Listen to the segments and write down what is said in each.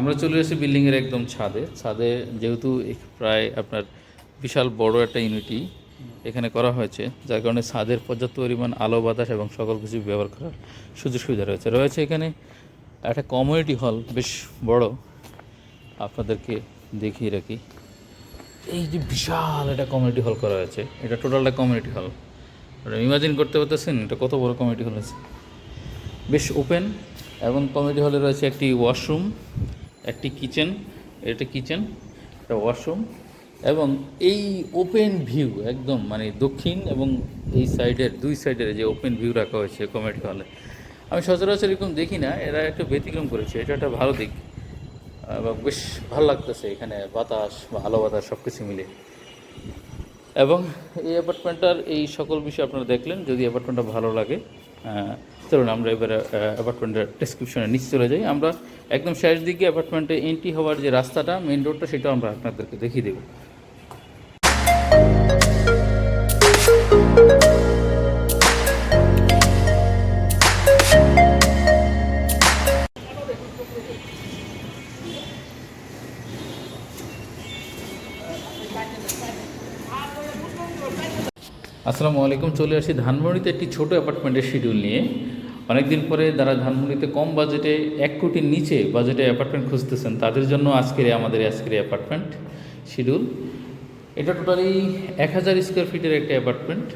আমরা চলে এসেছি বিল্ডিংয়ের একদম ছাদে। ছাদে যেহেতু প্রায় আপনার বিশাল বড় একটা ইউনিটি এখানে করা হয়েছে, যার কারণে ছাদের পর্যাপ্ত পরিমাণ আলো, বাতাস এবং সকল কিছু ব্যবহার করার সুযোগ সুবিধা রয়েছে। রয়েছে এখানে একটা কমিউনিটি হল বেশ বড়। আপনাদেরকে দেখিয়ে রাখি। এই যে বিশাল একটা কমিউনিটি হল করা হয়েছে, এটা টোটালটা কমিউনিটি হল ইমাজিন করতে পারতেছেন এটা কত বড় কমিউনিটি হল আছে বেশ ওপেন এবং কমিউনিটি হলে রয়েছে একটি ওয়াশরুম একটি কিচেন এটা কিচেন, একটা ওয়াশরুম এবং এই ওপেন ভিউ একদম মানে দক্ষিণ এবং এই সাইডের, দুই সাইডের যে ওপেন ভিউ রাখা হয়েছে কমিউনিটি হলে। আমি সচরাচর এরকম দেখি না, এরা একটু ব্যতিক্রম করেছে, এটা একটা ভালো দিক। এবং বেশ ভালো লাগতেছে এখানে, বাতাস, আলো বাতাস সব কিছু মিলে। এবং এই অ্যাপার্টমেন্টটার এই সকল বিষয় আপনারা দেখলেন, যদি অ্যাপার্টমেন্টটা ভালো লাগে চলুন, আমরা এবারে অ্যাপার্টমেন্টের ডিসক্রিপশনে নিচে চলে যাই। আমরা একদম শেষ দিকে অ্যাপার্টমেন্টে এন্ট্রি হওয়ার যে রাস্তাটা মেইন রোডটা সেটা আমরা আপনাদেরকে দেখিয়ে দেবো। আসসালামু আলাইকুম, চলে আসি ধানমন্ডিতে একটি ছোট অ্যাপার্টমেন্টের শিডিউল নিয়ে। অনেকদিন পরে যারা ধানমন্ডিতে কম বাজেটে এক কোটির নিচে বাজেটে অ্যাপার্টমেন্ট খুঁজতেছেন, তাদের জন্য আজকের আমাদের আজকের অ্যাপার্টমেন্ট শিডিউল এটা টোটালি এক হাজার স্কোয়ার ফিটের একটা অ্যাপার্টমেন্ট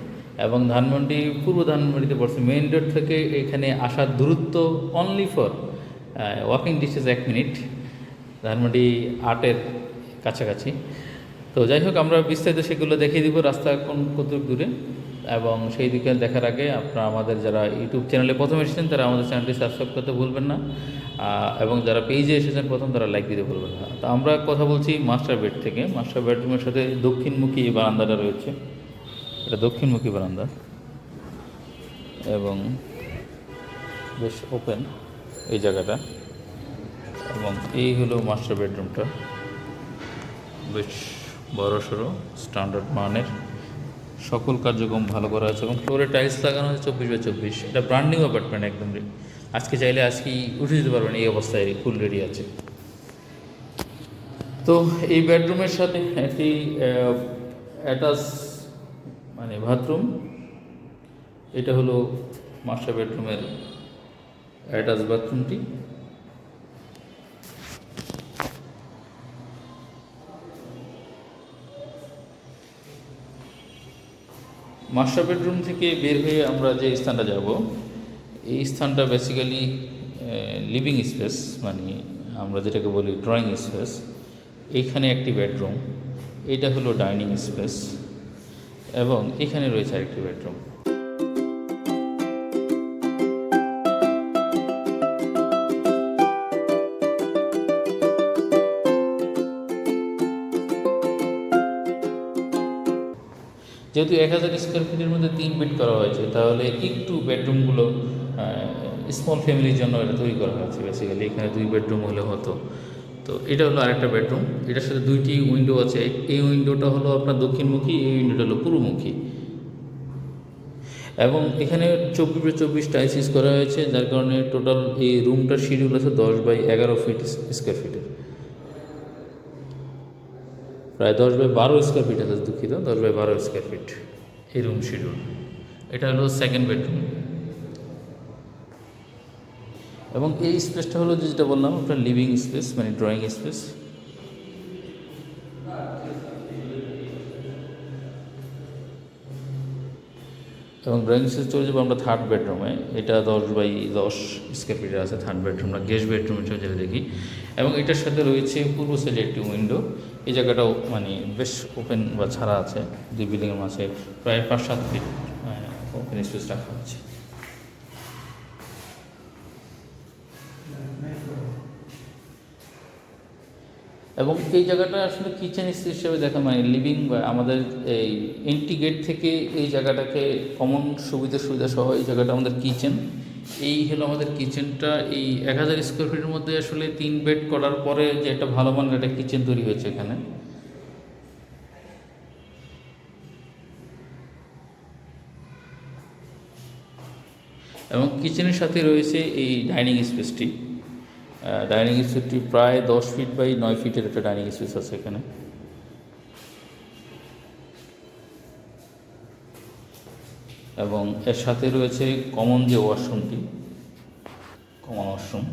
এবং ধানমন্ডি, পূর্ব ধানমন্ডিতে পড়ছে। মেইন রোড থেকে এখানে আসার দূরত্ব অনলি ফর ওয়াকিং ডিস্টেন্স এক মিনিট ধানমন্ডি আটের কাছাকাছি। তো যাই হোক, আমরা বিস্তারিত সেগুলো দেখিয়ে দিব রাস্তা কোন কত দূরে। এবং সেই দিকে দেখার আগে আপনারা আমাদের যারা ইউটিউব চ্যানেলে প্রথম এসেছেন, তারা আমাদের চ্যানেলটি সাবস্ক্রাইব করতে ভুলবেন না এবং যারা পেজে এসেছেন প্রথম, তারা লাইক দিতে ভুলবেন না। তো আমরা কথা বলছি মাস্টার বেড থেকে। মাস্টার বেডরুমের সাথে দক্ষিণমুখী বারান্দাটা রয়েছে। এটা দক্ষিণমুখী বারান্দা। এবং বেশ ওপেন এই জায়গাটা। এবং এই হলো মাস্টার বেডরুমটা বেশ বড় সড়ো স্ট্যান্ডার্ড মানের। সকল কার্যক্রম ভালো করা হয়েছে এবং ফ্লোরে টাইলস লাগানো হয়েছে চব্বিশ বাই চব্বিশ। এটা ব্র্যান্ড নিউ অ্যাপার্টমেন্ট একদম আজকে চাইলে আজকেই উঠে যেতে পারবেন, এই অবস্থায় ফুল রেডি আছে। তো এই বেডরুমের সাথে একটি অ্যাটাচ মানে বাথরুম এটা হলো মাস্টার বেডরুমের অ্যাটাচ বাথরুমটি মাস্টার বেডরুম থেকে বের হয়ে আমরা যে স্থানটা যাব, এই স্থানটা বেসিক্যালি লিভিং স্পেস মানে আমরা যেটাকে বলি ড্রয়িং স্পেস এইখানে একটি বেডরুম এটা হলো ডাইনিং স্পেস এবং এখানে রয়েছে আরেকটি বেডরুম যেহেতু এক হাজার স্কোয়ার ফিটের মধ্যে তিন বেড করা হয়েছে, তাহলে একটু বেডরুমগুলো স্মল ফ্যামিলির জন্য এটা তৈরি করা হয়েছে বেসিক্যালি এখানে দুই বেডরুম হলে হতো। তো এটা হলো আরেকটা বেডরুম এটার সাথে দুইটি উইন্ডো আছে। এই উইন্ডোটা হলো আপনার দক্ষিণমুখী, এই উইন্ডোটা হলো পূর্বমুখী। এবং এখানে চব্বিশ চব্বিশ ইউজ করা হয়েছে, যার কারণে টোটাল এই রুমটার শিডিউল আছে দশ বাই এগারো ফিট স্কোয়ার ফিটের প্রায় দশ বাই বারো স্কোয়ার ফিট আছে দুঃখিত, দশ বাই বারো স্কোয়ার ফিট এই রুম শিডিউল এটা হলো সেকেন্ড বেডরুম এবং এই স্পেসটা হলো যেটা বললাম, আপনার লিভিং স্পেস মানে ড্রয়িং স্পেস এবং ড্রয়িং স্পেস চলে যাব আমরা থার্ড বেডরুমে এটা দশ বাই দশ স্কোয়ার ফিটের আছে থার্ড বেডরুমটা গেস্ট বেডরুম যেটা দেখি। এবং এটার সাথে রয়েছে পূর্ব সাইডে একটি উইন্ডো এই জায়গাটাও মানে বেশ ওপেন বা ছাড়া আছে। দুই বিল্ডিংয়ের মাঝে প্রায় পাঁচ সাত ফিট ওপেন স্পেস রাখা হচ্ছে এবং এই জায়গাটা আসলে কিচেন হিসেবে দেখা মানে লিভিং বা আমাদের এই এন্ট্রি গেট থেকে এই জায়গাটাকে কমন সুবিধা সুবিধা সহ এই জায়গাটা আমাদের কিচেন এই হলো আমাদের কিচেনটা এই এক হাজার স্কোয়ার ফিটের মধ্যে আসলে তিন বেড করার পরে যে একটা ভালো মানের একটা কিচেন তৈরি হয়েছে এখানে। এবং কিচেনের সাথে রয়েছে এই ডাইনিং স্পেসটি ডাইনিং স্পেসটি প্রায় দশ ফিট বাই নয় ফিটের একটা ডাইনিং স্পেস আছে এখানে। এবং এর সাথে রয়েছে কমন যে ওয়াশরুমটি কমন ওয়াশরুম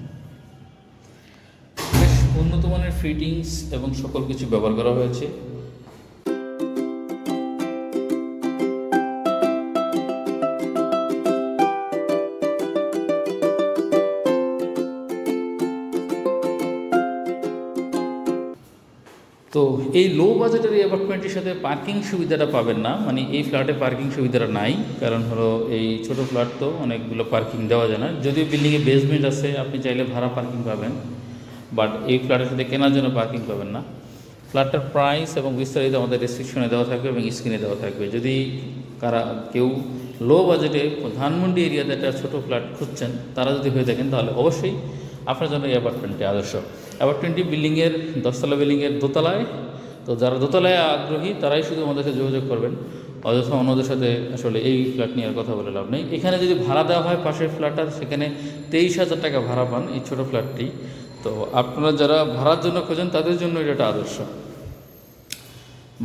বেশ উন্নত মানের ফিটিংস এবং সকল কিছু ব্যবহার করা হয়েছে। তো এই লো বাজেটের এই অ্যাপার্টমেন্টের সাথে পার্কিং সুবিধাটা পাবেন না। মানে এই ফ্ল্যাটে পার্কিং সুবিধাটা নাই, কারণ হলো এই ছোট ফ্ল্যাট তো অনেকগুলো পার্কিং দেওয়া যায় না। যদিও বিল্ডিংয়ে বেসমেন্ট আছে, আপনি চাইলে ভাড়া পার্কিং পাবেন বাট এই ফ্ল্যাটের সাথে কেনার জন্য পার্কিং পাবেন না। ফ্ল্যাটটার প্রাইস এবং বিস্তারিত আমাদের রেস্ট্রিকশনে দেওয়া থাকবে এবং স্ক্রিনে দেওয়া থাকবে। যদি কারা, কেউ লো বাজেটে ধানমন্ডি এরিয়াতে একটা ছোটো ফ্ল্যাট খুঁজছেন, তারা যদি হয়ে থাকেন, তাহলে অবশ্যই আপনার জন্য এই অ্যাপার্টমেন্টটি আদর্শ। অ্যাপার্টমেন্টটি বিল্ডিংয়ের দশতলা বিল্ডিংয়ের দোতলায়। তো যারা দোতলায় আগ্রহী, তারাই শুধু আমাদের সাথে যোগাযোগ করবেন। অযথা অন্যদের সাথে আসলে এই ফ্ল্যাট নিয়ে আর কথা বলে লাভ নেই। এখানে যদি ভাড়া দেওয়া হয় পাশের ফ্ল্যাটটা সেখানে তেইশ হাজার টাকা ভাড়া পান এই ছোটো ফ্ল্যাটটি তো আপনারা যারা ভাড়ার জন্য খোঁজেন, তাদের জন্য এটা একটা আদর্শ।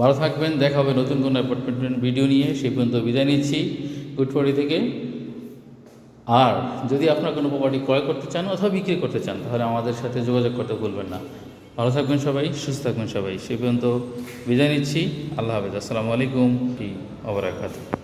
ভালো থাকবেন, দেখা হবে নতুন কোনো অ্যাপার্টমেন্ট ভিডিও নিয়ে। সেই পর্যন্ত বিদায় নিচ্ছি। গুডফাড়ি থেকে আর যদি আপনার কোনো প্রপার্টি ক্রয় করতে চান অথবা বিক্রি করতে চান, তাহলে আমাদের সাথে যোগাযোগ করতে ভুলবেন না। ভালো থাকবেন সবাই, সুস্থ থাকবেন সবাই। সে পর্যন্ত বিদায় নিচ্ছি। আল্লাহ হাফেজ। আসসালামু আলাইকুম। কি অবরাকাত